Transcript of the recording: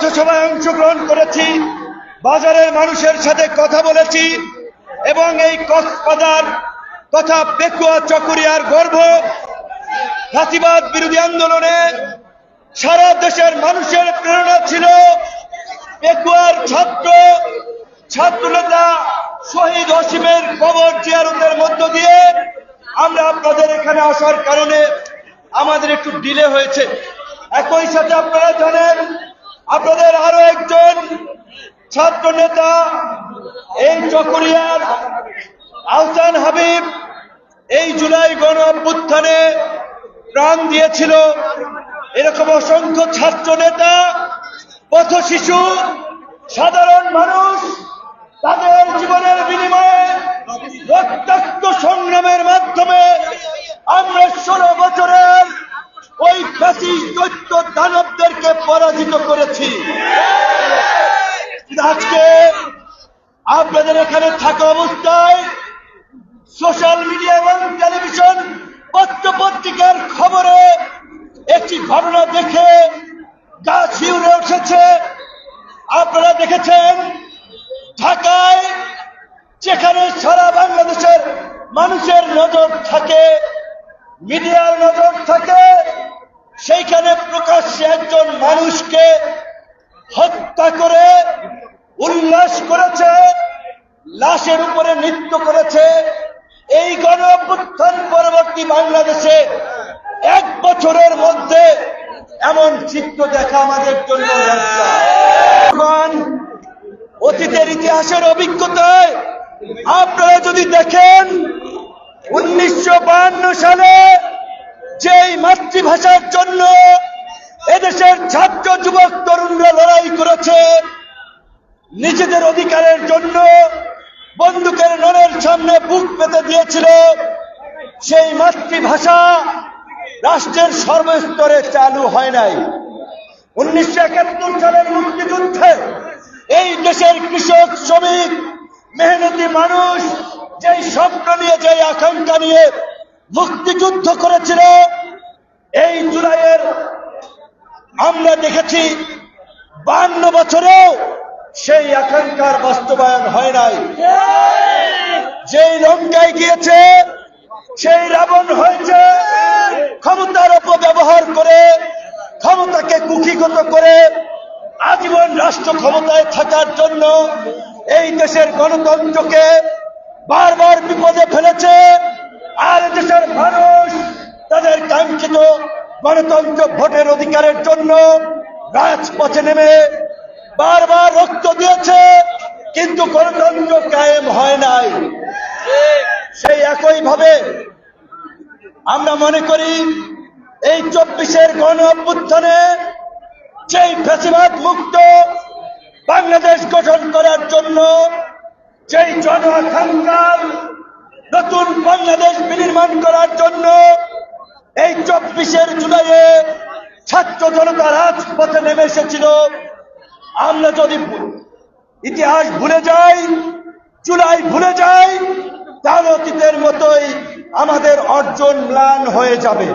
পথসভায় অংশগ্রহণ করেছি, বাজারের মানুষের সাথে কথা বলেছি, এবং এই কক্সবাজার তথা পেকুয়া, চকুরিয়ার গর্ভ ফাঁসিবাদ বিরোধী আন্দোলনে সারা দেশের মানুষের প্রেরণা ছিল। পেকুয়ার ছাত্র, ছাত্রনেতা শহীদ অসীমের কবর জিয়ারতের মধ্য দিয়ে আমরা আপনাদের এখানে আসার কারণে আমাদের একটু ডিলে হয়েছে। একই সাথে আপনারা জানেন আপনাদের আরও একজন ছাত্র নেতা এই চকরিয়ার আহসান হাবিব এই জুলাই গণ অভ্যুত্থানে প্রাণ দিয়েছিল। এরকম অসংখ্য ছাত্র নেতা পথ শিশু সাধারণ মানুষ দৈত্য দানবদেরকে পরাজিত করেছি। আজকে আপনাদের এখানে থাকা অবস্থায় সোশ্যাল মিডিয়া এবং টেলিভিশন পত্র পত্রিকার খবরে একটি ঘটনা দেখে গা শিউরে উঠেছে। আপনারা দেখেছেন, ঢাকায় যেখানে সারা বাংলাদেশের মানুষের নজর থাকে, মিডিয়ার নজর থাকে, সেইখানে প্রকাশ্যে একজন মানুষকে হত্যা করে, উল্লাস করেছে, লাশের উপরে নৃত্য করেছে। এই গণ অভ্যুত্থান পরবর্তী বাংলাদেশে এক বছরের মধ্যে এমন চিত্র দেখা আমাদের জন্য অতীতের ইতিহাসের অভিজ্ঞতায় আপনারা যদি দেখেন, উনিশশো সালে নিজেদের অধিকারের জন্য বন্দুকের নলের সামনে বুক পেতে দিয়েছিল। সেই মাতৃভাষা রাষ্ট্রের সর্বস্তরে চালু হয় নাই। উনিশশো একাত্তর সালের মুক্তিযুদ্ধে এই দেশের কৃষক, শ্রমিক, মেহনতি মানুষ যেই স্বপ্ন নিয়ে, যেই আকাঙ্ক্ষা নিয়ে মুক্তিযুদ্ধ করেছিল, এই জুলাইয়ের আমরা দেখেছি বান্ন বছরেও সেই আকাঙ্ক্ষার বাস্তবায়ন হয় নাই। যেই লঙ্কায় গিয়েছে, সেই রাবণ হয়েছে, ক্ষমতার অপব্যবহার করে, ক্ষমতাকে কুক্ষিগত করে আজীবন রাষ্ট্র ক্ষমতায় থাকার জন্য এই দেশের গণতন্ত্রকে বারবার বিপদে ফেলেছে। আর দেশের মানুষ তাদের কাঙ্ক্ষিত গণতন্ত্র ভোটের অধিকারের জন্য রাজপথে নেমে বারবার রক্ত দিয়েছে, কিন্তু গণতন্ত্র কায়েম হয় নাই। সেই একই ভাবে আমরা মনে করি, এই চব্বিশের গণ অভ্যুত্থানে সেই ফেসিবাদ মুক্ত বাংলাদেশ গঠন করার জন্য, যেই জন আকাঙ্ক্ষার নতুন বাংলাদেশ বিনির্মাণ করার জন্য, এই চব্বিশের জুলাইয়ে ছাত্র জনতা রাজপথে নেমে এসেছিল। আমরা যদি ইতিহাস ভুলে যাই, চুলাই ভুলে যাই তার অতীতের মতোই আমাদের অর্জন ম্লান হয়ে যাবে।